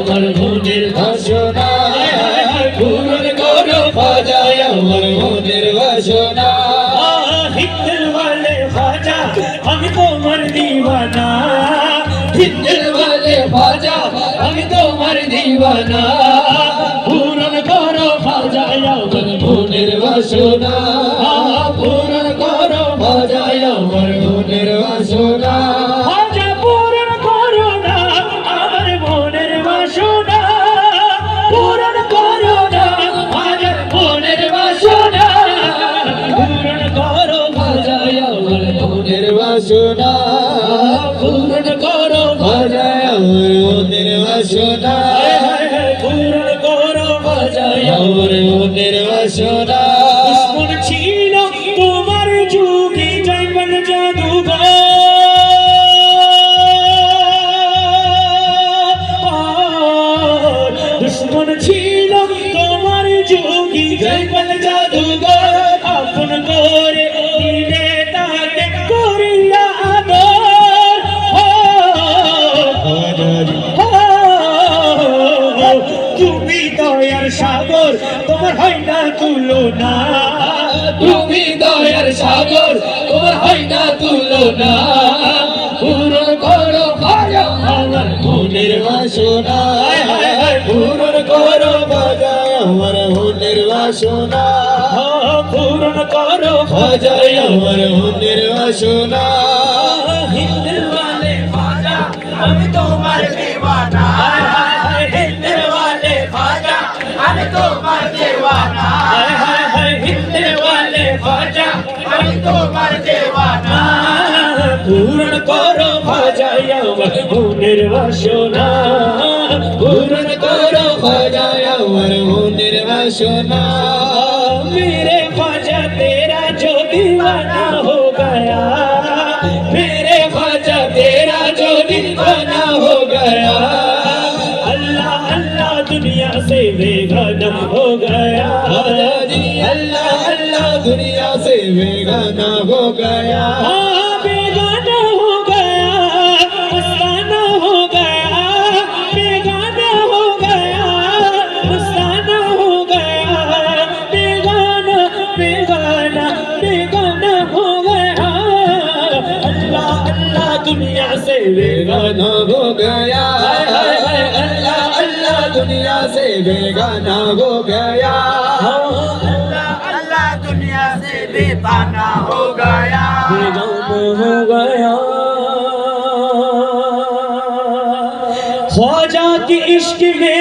আমার মনের বাসনা। পূরণ করো বাজায় আমার মনের বাসনা। হিন্দুর বলে ভাজা আমি তোমার দিবানা। হিন্দুর বলে ভাজা আমি তোমার দিবানা। পূরণ করো বাজায় আমার মনের বাসনা। বাসনা পূরণ করো আমার মনের বাসনা। পূরণ করো আমার মনের বাসনা। দুশ্মন ছিল তোমার যুগে জৈবন জাদুঘর। দুশ্মন ছিল তোমার যোগী জৈবন জাদুঘর। সাগর তোমার হয় না তুলনা। তুমি দয়ার সাগর তোমার হয় না তুলনা। পূরণ করো আমার মনের বাসনা। পূরণ করো আমার মনের বাসনা। পূরণ করো ভাজা আমার মনের বাসনা। ভাজা আমি তোমার तो पूर्ण करो भजाय वरमु निर्वासना पूर्ण करो भजाय वरमु निर्वासना मेरे भजा तेरा जो दीवाना हो गया। मेरे भजा तेरा जो दीवाना हो गया। अल्लाह अल्लाह दुनिया से बेगाना हो गया। अल्लाह दुनिया से बेगाना हो गया। बेगाना हो गया मस्ताना हो गया बेगाना हो गया मस्ताना हो गया बेगाना बेगाना बेगाना हो गया। अल्लाह अल्लाह दुनिया से बेगाना हो गया। अल्लाह अल्लाह दुनिया से बेगाना हो गया। अल्लाह दुनिया से बेगाना हो गया बेगाना हो गया ख्वाजा की इश्क में